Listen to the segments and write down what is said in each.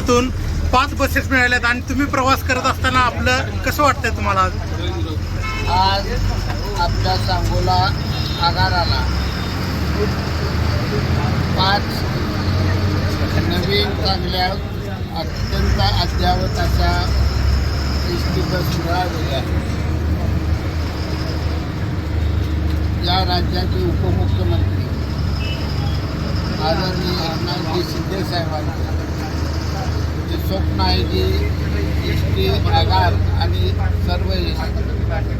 माध्यमातून पाच बसेस मिळाल्यात आणि तुम्ही प्रवास करत असताना आपलं कसं वाटतंय तुम्हाला आज? आज आपल्या सांगोला आगाराला पाच नवीन चांगल्या अत्यंत अद्ययावत अशा एस टी बस मिळालेल्या या राज्याचे उपमुख्यमंत्री आदरणीय एकनाथजी शिंदे साहेबांचे. जे स्वप्न आहे की एस टी आणि सर्व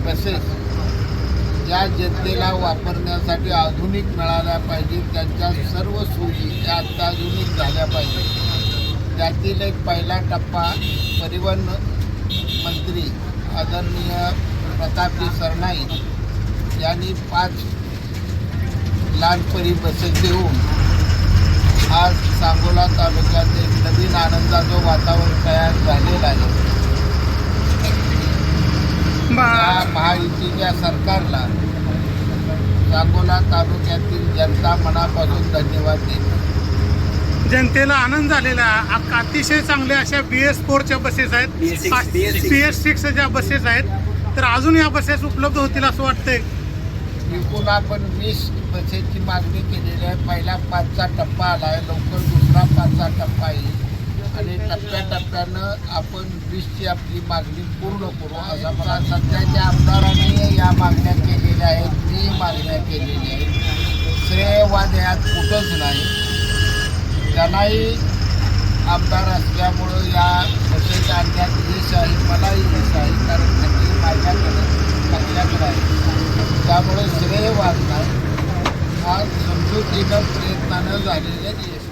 बसेस या जनतेला वापरण्यासाठी आधुनिक मिळाल्या पाहिजेत त्यांच्या सर्व सोयी त्या अत्याधुनिक झाल्या पाहिजेत. त्यातील एक पहिला टप्पा परिवहन मंत्री आदरणीय प्रतापजी सरनाईक यांनी पाच लहानपणी बसेस देऊन आज सांगोला तालुक्यात एक नवीन आनंदाचं वातावरण तयार झालेलं आहे. महायुतीच्या सरकारला सांगोला तालुक्यातील जनता मनापासून धन्यवाद देते. जनतेला आनंद झालेला आहे. अतिशय चांगल्या अशा बी एस फोरच्या बसेस आहेत. बी एस सिक्सच्या बसेस आहेत तर अजून या बसेस उपलब्ध होतील असं वाटतंय. एकूण आपण वीस बसेसची मागणी केलेली आहे. पहिला पाचचा टप्पा आला आहे. लवकर दुसरा पाचचा टप्पा येईल. टप्प्याटप्प्यानं आपण वीसची आपली मागणी पूर्ण करू असं मला सध्याच्या आमदारांनी या मागण्या केलेल्या आहेत मी मागण्या केलेल्या आहेत. श्रेयवाद यात कुठंच नाही. त्यांनाही आमदार असल्यामुळं या बसेस आणण्यात यश आहे मलाही यश आहे कारण त्यांनी माझ्याकडे आपल्याकडे आहे त्यामुळे श्रेयवाद नाही. हा समजुतीनं प्रयत्नानं झालेलं यश